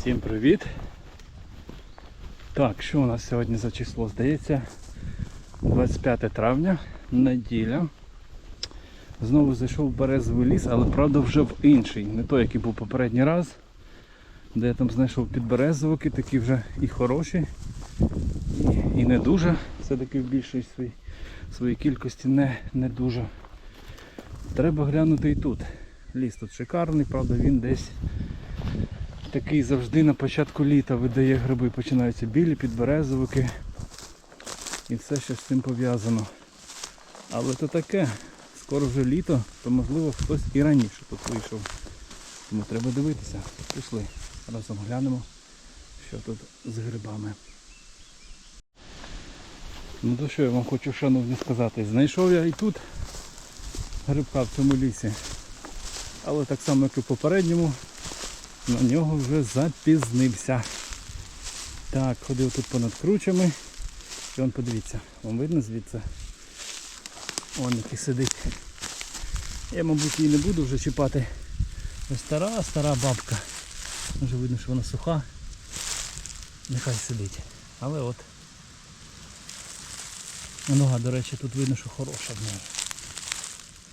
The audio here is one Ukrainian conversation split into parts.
Всім привіт! Так, що у нас сьогодні за число? Здається, 25 травня, неділя. Знову зайшов в березовий ліс, але правда вже в інший. Не той, який був попередній раз, де я там знайшов підберезовики, такі вже і хороші, і, і не дуже. Все-таки в більшій своїй, своїй кількості не, не дуже. Треба глянути і тут. Ліс тут шикарний, правда він десь такий завжди на початку літа видає гриби, починаються білі, підберезовики. І все що з цим пов'язано. Але то таке, скоро вже літо, то можливо хтось і раніше тут вийшов. Тому треба дивитися. Пішли. Разом глянемо, що тут з грибами. Ну то що я вам хочу шановні сказати. Знайшов я і тут грибка в цьому лісі. Але так само, як і в попередньому, на нього вже запізнився. Так, ходив тут понад кручами. І он подивіться, вам видно звідси? Он який сидить. Я, мабуть, її не буду вже чіпати. Стара, стара бабка. Вже видно, що вона суха. Нехай сидить. Але от. Нога, до речі, тут видно, що хороша в неї.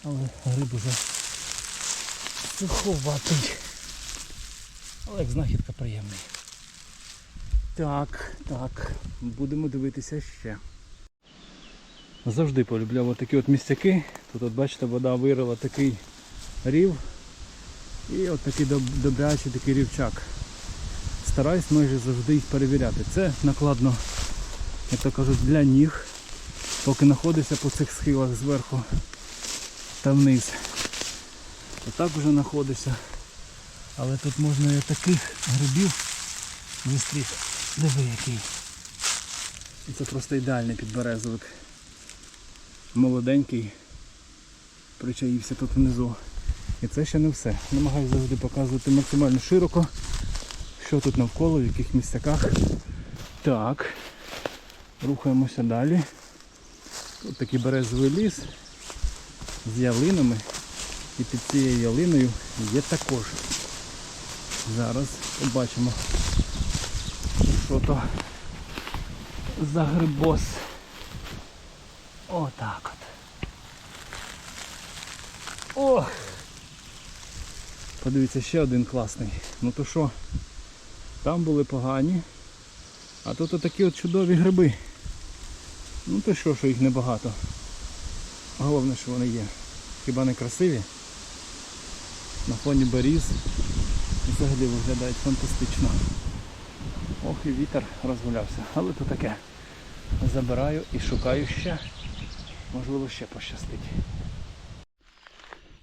Але гриб уже суховатий. Але як знахідка приємний. Так, так, будемо дивитися ще. Завжди полюбляв такі от місцяки. Тут от бачите, вода вирила такий рів. І от такий доб- добрячий такий рівчак. Стараюсь майже завжди їх перевіряти. Це накладно, як то кажуть, для ніг, поки знаходишся по цих схилах зверху та вниз. Отак вже знаходишся. Але тут можна і таких грибів зустріти. Диви який. Це просто ідеальний підберезовик. Молоденький. Причаївся тут внизу. І це ще не все. Намагаюся завжди показувати максимально широко, що тут навколо, в яких місцяках. Так. Рухаємося далі. Тут такий березовий ліс з ялинами. І під цією ялиною є також. Зараз побачимо, що то за грибос. Отак от. Ох! Подивіться, ще один класний. Ну то що, там були погані, а тут отакі от чудові гриби. Ну то що, що їх небагато. Головне, що вони є. Хіба не красиві? На фоні беріз взагалі виглядають фантастично. Ох і вітер розгулявся. Але то таке. Забираю і шукаю ще. Можливо ще пощастить.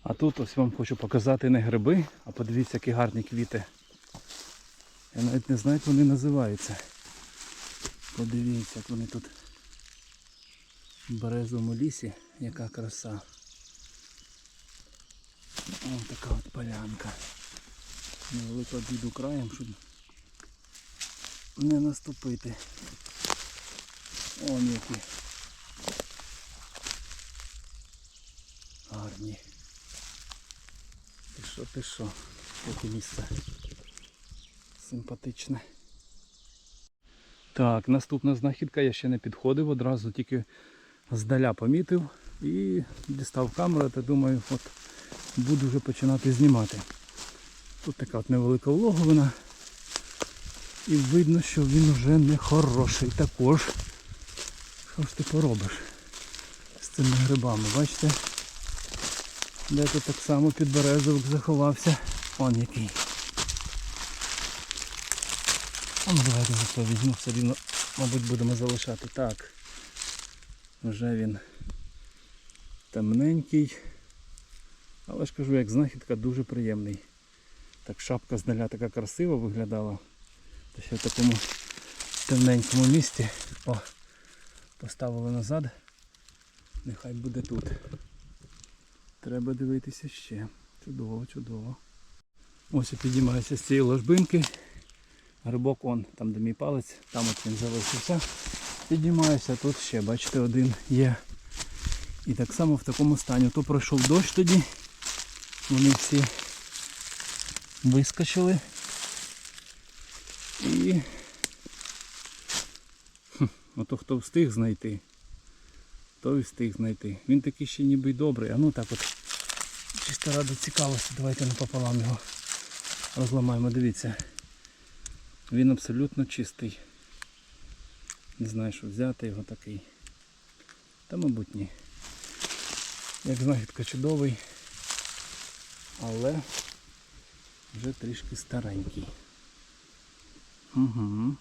А тут ось вам хочу показати не гриби, а подивіться, які гарні квіти. Я навіть не знаю, як вони називаються. Подивіться, як вони тут в березовому лісі, яка краса. Ось така от полянка. Невелико обіду краєм, щоб не наступити. Он які. Гарні. Ти що, ти що? Яке місце. Симпатичне. Так, наступна знахідка, я ще не підходив, одразу тільки здаля помітив і дістав камеру, та думаю, от буду вже починати знімати. Тут така от невелика влоговина. І видно, що він вже не хороший також. Що ж ти поробиш з цими грибами, бачите? Де тут так само підберезовик заховався. Он який. А ну давайте за це візьму, все рівно, мабуть, будемо залишати. Так. Вже він темненький. Але ж кажу, як знахідка дуже приємний. Так шапка здаля така красива виглядала. Ще в такому темненькому місці. О, поставили назад. Нехай буде тут. Треба дивитися ще. Чудово, чудово. Ось я підіймаюся з цієї ложбинки. Грибок он, там де мій палець, там от він залишився. Піднімаюся, тут ще, бачите, один є. І так само в такому стані. То пройшов дощ тоді. Вони всі вискочили. І хм, ото хто встиг знайти, той встиг знайти. Він такий ще ніби й добрий. А ну так от. Чисто ради цікавості, давайте напополам його розламаємо. Дивіться. Він абсолютно чистий. Не знаю, що взяти його такий. Та мабуть ні. Як знахідка чудовий, але вже трішки старенький. Угу.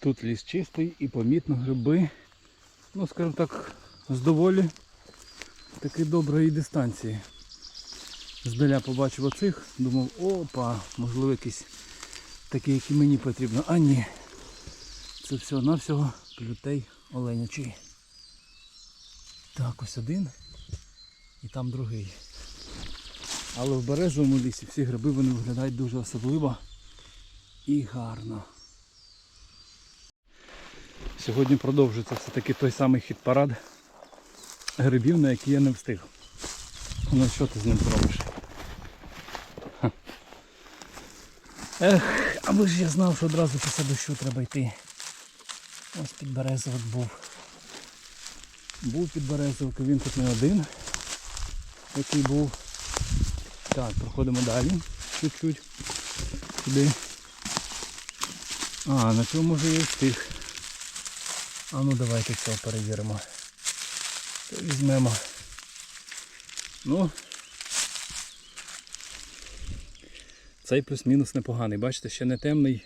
Тут ліс чистий і помітно гриби, ну скажімо так, з доволі таки доброї дистанції. Здаля побачив оцих, думав, опа, можливо якісь такі, які мені потрібно. А ні. Це всього-навсього плютей оленячий. Так, ось один і там другий. Але в березовому лісі всі гриби вони виглядають дуже особливо і гарно. Сьогодні продовжується все-таки той самий хіт-парад грибів, на які я не встиг. Ну що ти з ним зробиш? Ех, аби ж я знав, що одразу після дощу треба йти. Ось під березовик був. Був під березовик, він тут не один, який був. Так, проходимо далі. Чуть-чуть. Сюди. А, на цьому я і встиг. А ну давайте цього перевіримо. Візьмемо. Ну. Цей плюс-мінус непоганий. Бачите, ще не темний.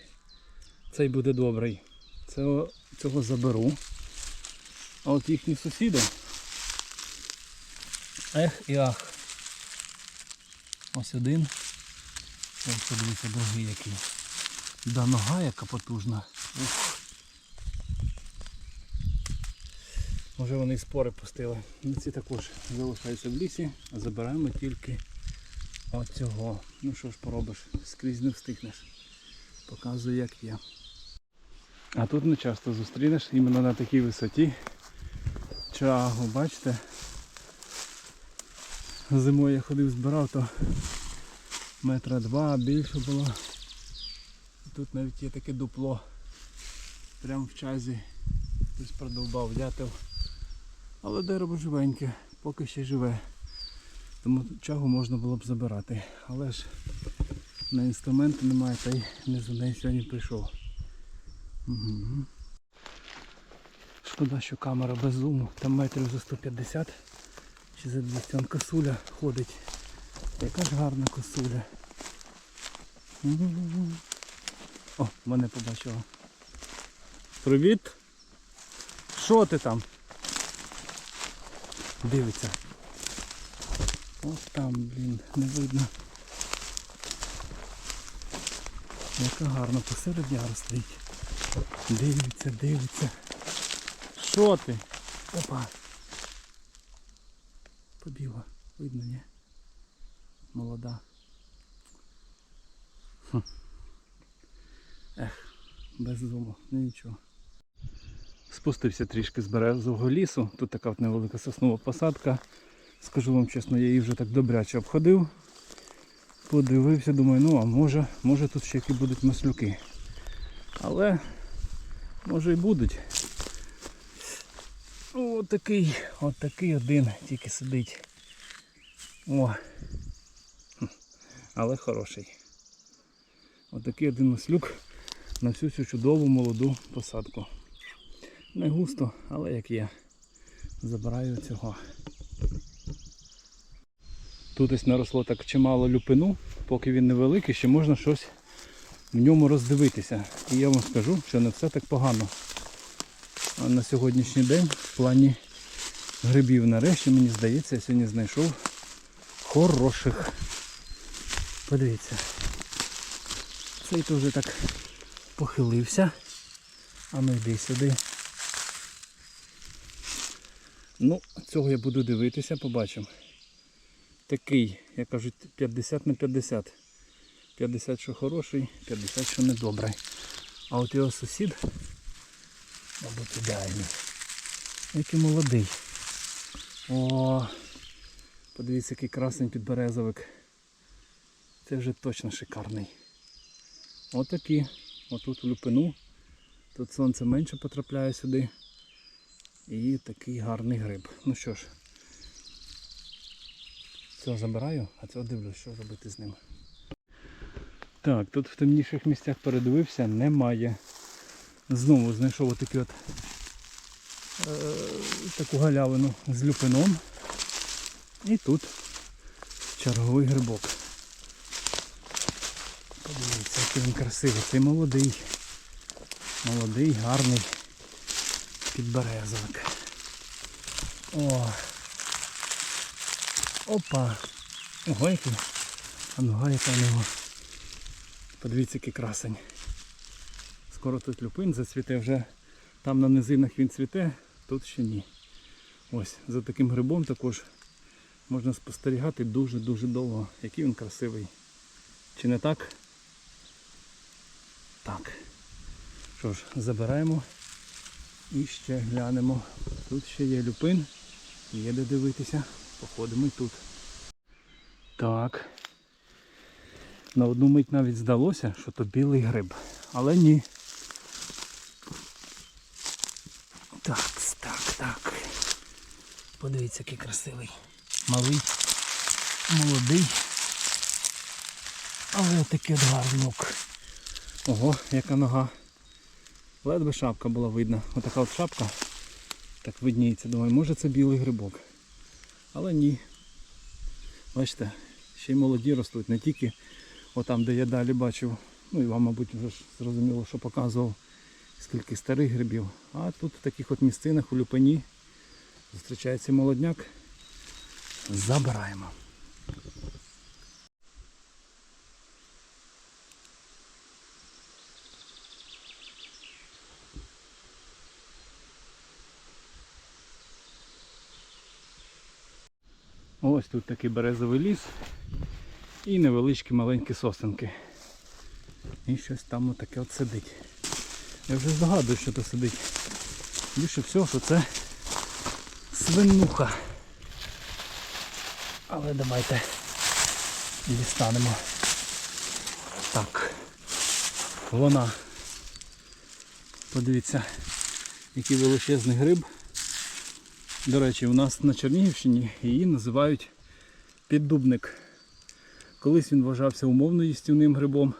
Цей буде добрий. Цього, цього заберу. А от їхні сусіди. Ех і ах. Ось один. Ось подивіться, другий який. Да нога яка потужна. Ух. Може вони спори пустили. Ну, Ці також залишаються в лісі, а забираємо тільки оцього. Ну що ж поробиш, скрізь не встигнеш. Показую як є. А тут не часто зустрінеш іменно на такій висоті. Чагу, бачите? Зимою я ходив збирав, то метра два більше було. Тут навіть є таке дупло. Прямо в чазі. Хтось продовбав дятел. Але дерево живеньке, поки ще живе. Тому чагу можна було б забирати. Але ж на інструменти немає, та й не за неї сьогодні прийшов. Угу. Шкода, що камера без зуму, там метрів за 150 чи за 200 он косуля ходить. Яка ж гарна косуля. О, мене побачила. Привіт! Що ти там? Дивиться. Ось там, блін, не видно. Яка гарна посеред яру стоїть. Дивиться, дивиться. Що ти? Опа. Побігла. Видно, ні? Молода. Ех, без зуму, ну нічого. Спустився трішки з березового лісу. Тут така от невелика соснова посадка. Скажу вам чесно, я її вже так добряче обходив. Подивився, думаю, ну а може, може тут ще які будуть маслюки. Але може і будуть. От такий, от один тільки сидить. О. Але хороший. От один маслюк на всю цю чудову молоду посадку. Не густо, але як є. Забираю цього. Тут ось наросло так чимало люпину, поки він невеликий, ще можна щось в ньому роздивитися. І я вам скажу, що не все так погано. На сьогоднішній день в плані грибів нарешті, мені здається, я сьогодні знайшов хороших. Подивіться. Цей вже так похилився. А ну йди сюди. Ну, цього я буду дивитися, побачимо. Такий, як кажуть, 50 на 50. 50 що хороший, 50 що недобрий. А от його сусід, мабуть, ідеальний. Який молодий. О, подивіться, який красний підберезовик. Це вже точно шикарний. Отакі. отут в люпину. Тут сонце менше потрапляє сюди. І такий гарний гриб. Ну що ж, цього забираю, а цього дивлюсь, що робити з ним. Так, тут в темніших місцях передивився, немає. Знову знайшов отакий от е, таку галявину з люпином. І тут черговий грибок. Подивіться, який він красивий. Цей молодий. Молодий, гарний підберезовик. О! Опа! Ого, який. А нога яка в нього. Подивіться, який красень. Скоро тут люпин зацвіте вже. Там на низинах він цвіте, тут ще ні. Ось, за таким грибом також можна спостерігати дуже-дуже довго. Який він красивий. Чи не так? Так. Що ж, забираємо і ще глянемо. Тут ще є люпин, є де дивитися. Походимо і тут. Так. На одну мить навіть здалося, що то білий гриб. Але ні. Так, так, так. Подивіться, який красивий. Малий, молодий. Але такий от гарнюк. Ого, яка нога. Ледве шапка була видна. Отака от шапка. Так видніється. Думаю, може це білий грибок. Але ні. Бачите, ще й молоді ростуть, не тільки отам, де я далі бачив. Ну і вам, мабуть, вже ж зрозуміло, що показував скільки старих грибів. А тут в таких от місцинах у люпині зустрічається молодняк. Забираємо. Ось тут такий березовий ліс і невеличкі маленькі сосенки. І щось там отаке от сидить. Я вже здогадую, що тут сидить. Більше всього, що це свинуха. Але давайте дістанемо. Так. Вона. Подивіться, який величезний гриб. До речі, у нас на Чернігівщині її називають піддубник. Колись він вважався умовно їстівним грибом,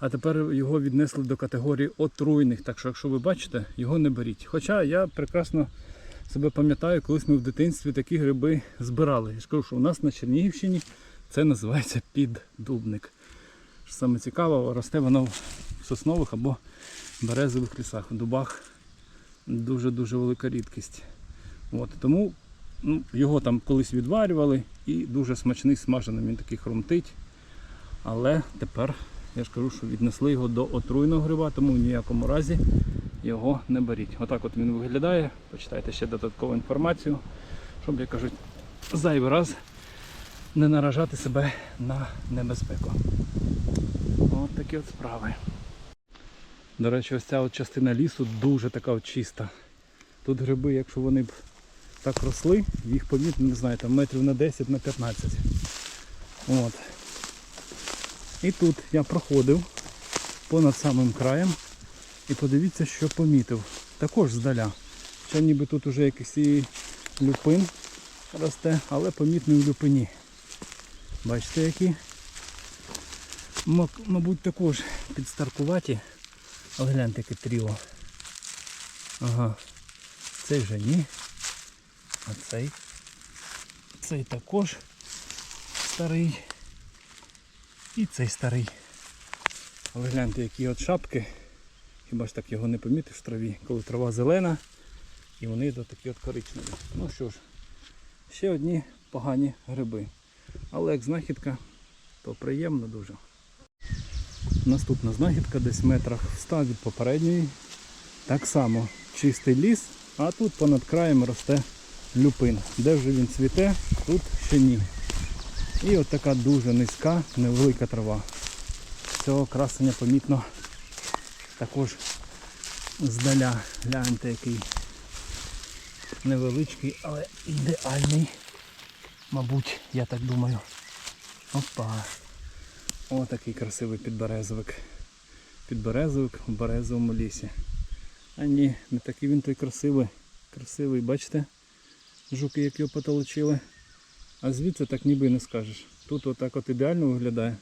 а тепер його віднесли до категорії отруйних. Так що, якщо ви бачите, його не беріть. Хоча я прекрасно себе пам'ятаю, колись ми в дитинстві такі гриби збирали. Я ж кажу, що у нас на Чернігівщині це називається піддубник. Що Саме цікаво, росте воно в соснових або березових лісах. В дубах дуже-дуже велика рідкість. От, тому ну, його там колись відварювали і дуже смачний смажений, він такий хрумтить. Але тепер я ж кажу, що віднесли його до отруйного гриба, тому в ніякому разі його не беріть. Отак от він виглядає. Почитайте ще додаткову інформацію, щоб, як кажуть, зайвий раз не наражати себе на небезпеку. От такі от справи. До речі, ось ця от частина лісу дуже така от чиста. Тут гриби, якщо вони б так росли, їх помітно, не знаю, там метрів на 10, на 15. От. І тут я проходив понад самим краєм і подивіться, що помітив. Також здаля. Ще ніби тут уже якийсь люпин росте, але помітний в люпині. Бачите які? Мабуть також підстаркуваті. Але гляньте яке тріло. Ага. Цей вже ні. А цей. Цей також старий. І цей старий. Але гляньте, які от шапки. Хіба ж так його не помітиш в траві, коли трава зелена і вони йдуть такі от коричневі. Ну що ж, ще одні погані гриби. Але як знахідка, то приємно дуже. Наступна знахідка десь метрах в 100 від попередньої. Так само чистий ліс, а тут понад краєм росте люпин. Де вже він цвіте, тут ще ні. І от така дуже низька, невелика трава. Цього красення помітно також здаля. Гляньте який невеличкий, але ідеальний. Мабуть, я так думаю. Опа. Отакий красивий підберезовик. підберезовик в березовому лісі. А ні, не такий він той красивий. Красивий, бачите? Жуки, як його потолочили. А звідси так ніби не скажеш. Тут отак от ідеально виглядає.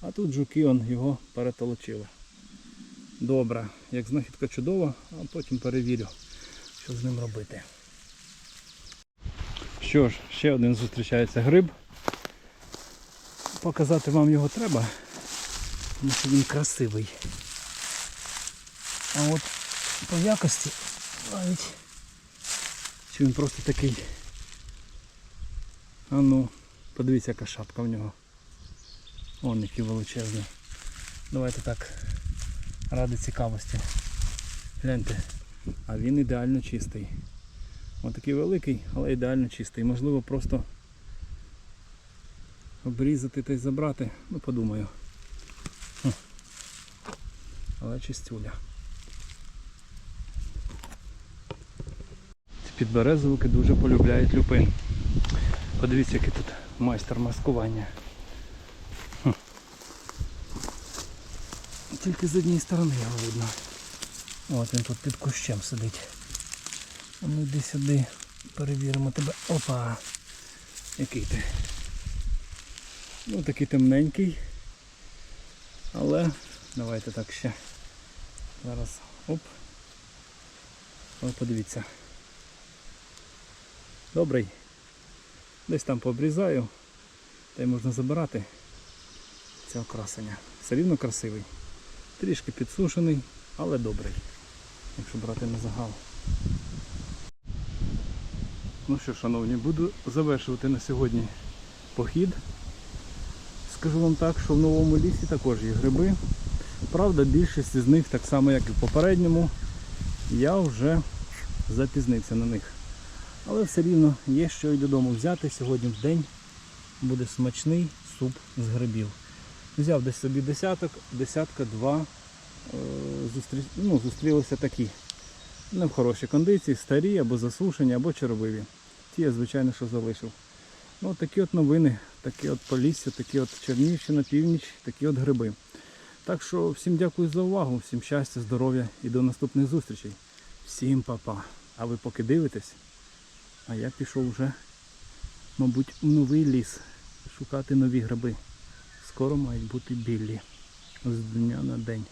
А тут жуки он його перетолочили. Добре, як знахідка чудова, а потім перевірю, що з ним робити. Що ж, ще один зустрічається гриб. Показати вам його треба, тому що він красивий. А от по якості навіть чи він просто такий. А ну, подивіться, яка шапка в нього. Вон який величезний. Давайте так. Ради цікавості. Гляньте. А він ідеально чистий. Ось такий великий, але ідеально чистий. Можливо просто обрізати та й забрати. Ну подумаю. Але чистюля. Підберезовики дуже полюбляють люпин. Подивіться, який тут майстер маскування. Хм. Тільки з однієї сторони його видно. От він тут під кущем сидить. А ми йди сюди, перевіримо тебе. Опа! Який ти? Ну такий темненький. Але давайте так ще. Зараз оп. О, подивіться. Добрий. Десь там пообрізаю, та й можна забирати це окрасення. Все рівно красивий. Трішки підсушений, але добрий. Якщо брати на загал. Ну що, шановні, буду завершувати на сьогодні похід. Скажу вам так, що в новому лісі також є гриби. Правда, більшість з них, так само як і в попередньому, я вже запізнився на них. Але все рівно є що й додому взяти. Сьогодні в день буде смачний суп з грибів. Взяв десь собі десяток, десятка, два. Е, Зустрі... Ну, зустрілися такі. Не в хорошій кондиції, старі або засушені, або червиві. Ті я, звичайно, що залишив. Ну, такі от новини, такі от Полісся, такі от Чернігівщина, північ, такі от гриби. Так що всім дякую за увагу, всім щастя, здоров'я і до наступних зустрічей. Всім па-па. А ви поки дивитесь, а я пішов вже, мабуть, в новий ліс шукати нові гриби. Скоро мають бути білі з дня на день.